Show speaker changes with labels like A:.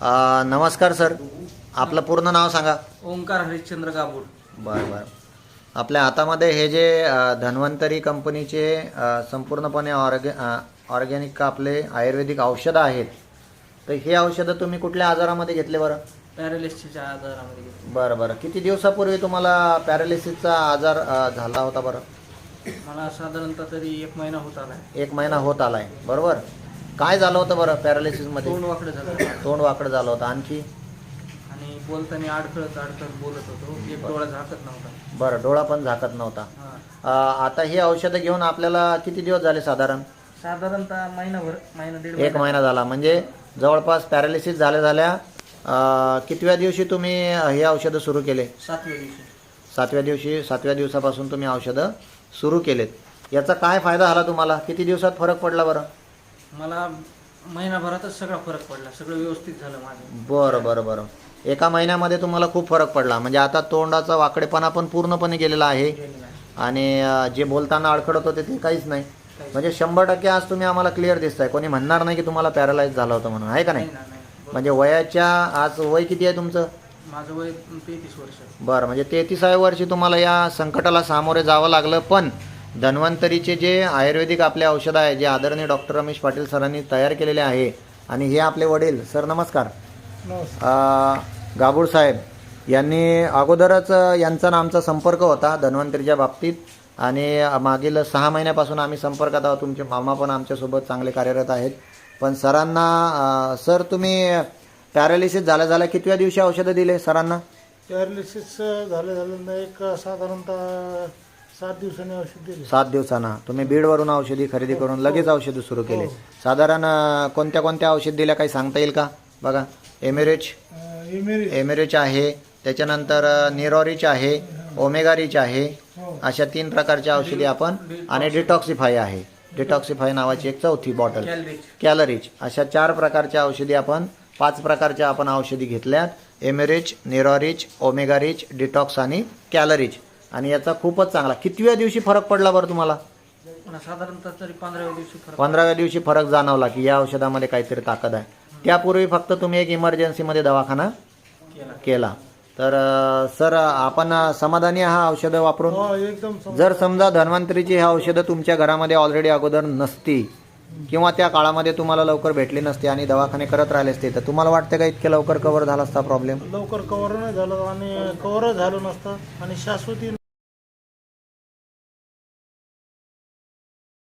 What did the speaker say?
A: अ, नमस्कार सर. आपलं पूर्ण नाव सांगा.
B: ओंकार हरिश्चंद्र गाभूड
A: बरं बरं. आपल्या हातामध्ये हे जे अ, धन्वंतरी कंपनीचे अ, संपूर्णपणे ऑर्गे अ, ऑर्गॅनिक आपले आयुर्वेदिक औषधं आहेत. तर हे औषधं तुम्ही कुठल्या आजारामध्ये घेतले बरं?
B: पॅरालिसिसच्या आजारामध्ये घेतली.
A: बरं बरं. किती दिवसापूर्वी तुम्हाला पॅरालिसिसचा आजार अ, झाला होता बरं?
B: मला साधारणतः तरी एक महिना होत आलाय.
A: एक महिना होत आलाय. बरोबर? काय झालं होतं बरं पॅरालिसिसमध्ये
B: तोंड वाकडं झालं.
A: तोंड वाकडं झालं होतं आणखी?
B: आणि बोलताना अडखळत अडखळत बोलत होतो. एक डोळा झाकत नव्हता.
A: बरं डोळा पण झाकत नव्हता.
B: हा.
A: अ, आता ही औषधं घेऊन आपल्याला किती दिवस झाले साधारण?
B: साधारणतः महिनाभर महिना दीड
A: एक महिना झाला. म्हणजे जवळपास पॅरालिसिस झाल्या झाल्या अ, कितव्या दिवशी तुम्ही हे औषधं सुरू केले?
B: सातव्या दिवशी.
A: सातव्या दिवशी सातव्या दिवसापासून तुम्ही औषधं सुरू केलेत. याचा काय फायदा झाला तुम्हाला? किती दिवसात फरक पडला बरं?
B: मला महिनाभरातच सगळा फरक पडला सगळं व्यवस्थित झालं माझं.
A: बरं बरं बरं. एका महिन्यामध्ये तुम्हाला खूप फरक पडला. म्हणजे आता तोंडाचा वाकडेपणा पण पूर्णपणे गेलेला आहे.
B: गेलेलं आहे.
A: आणि अ, जे बोलताना अडखडत होते ते काहीच नाही. म्हणजे शंभर टक्के आज तुम्ही आम्हाला क्लिअर दिसताय. कोणी म्हणणार नाही की तुम्हाला पॅरालाइज झालं होतं म्हणून. आहे का नाही?
B: नाही, नाही, नाही.
A: म्हणजे वयाच्या आज वय किती आहे तुमचं?
B: माझं वय तेहतीस वर्ष.
A: बरं म्हणजे तेहतीसाव्या वर्षी तुम्हाला या संकटाला सामोरे जावं लागलं पण धन्वंतरीचे जे आयुर्वेदिक आपले औषधं आहे जे आदरणीय डॉक्टर रमेश पाटील सरांनी तयार केलेले आहे आणि हे आपले वडील सर नमस्कार. अ, गाबूड साहेब यांनी अगोदरच यांचा आणि आमचा संपर्क होता धन्वंतरीच्या बाबतीत आणि मागील सहा महिन्यापासून आम्ही संपर्कात आहोत तुमचे मामा पण आमच्यासोबत चांगले कार्यरत आहेत. पण सरांना अ, सर तुम्ही पॅरालिसिस झाल्या झाल्या कितव्या दिवशी औषधं दिले सरांना?
C: पॅरालिसिस झालं झालं एक साधारणतः सात दिवसांनी औषध दिले.
A: सात दिवसांना. तुम्ही बीडवरून औषधी खरेदी करून लगेच औषधं सुरू केले. साधारण अ, कोणत्या कोणत्या औषध दिल्या काही सांगता येईल का? बघा एमिरेज
C: अं, इमेरी
A: एमिरेच आहे त्याच्यानंतर अ, निरॉरिच आहे ओमेगारिच आहे
C: हो.
A: अशा तीन प्रकारच्या औषधी आपण आणि डिटॉक्सिफाय आहे. डिटॉक्सिफाय नावाची एक चौथी बॉटल
B: कॅलरीज
A: कॅलरीज अशा चार प्रकारच्या औषधी आपण पाच प्रकारच्या आपण औषधी घेतल्यात. एमेरिच निरॉरिच ओमेगारिच डिटॉक्स आणि कॅलरीज आणि याचा खूपच चांगला. कितव्या दिवशी फरक पडला बरं तुम्हाला?
B: साधारणतः तरी पंधराव्या दिवशी फरक
A: पंधराव्या दिवशी फरक जाणवला की या औषधामध्ये काहीतरी ताकद आहे. त्यापूर्वी फक्त तुम्ही एक इमर्जन्सीमध्ये दवाखाना
B: केला.
A: तर सर आपण समाधानी हा औषधं वापरून?
C: हो
A: जर समजा धन्वंतरीची ही औषधं तुमच्या घरामध्ये ऑलरेडी अगोदर नसती किंवा त्या काळामध्ये तुम्हाला लवकर भेटली नसती आणि दवाखाने करत राहिले असते तर तुम्हाला वाटतं का इतके लवकर कव्हर झाला असता प्रॉब्लेम
C: लवकर कव्हर नाही झालं आणि कव्हर झालं नसतं आणि शाश्वती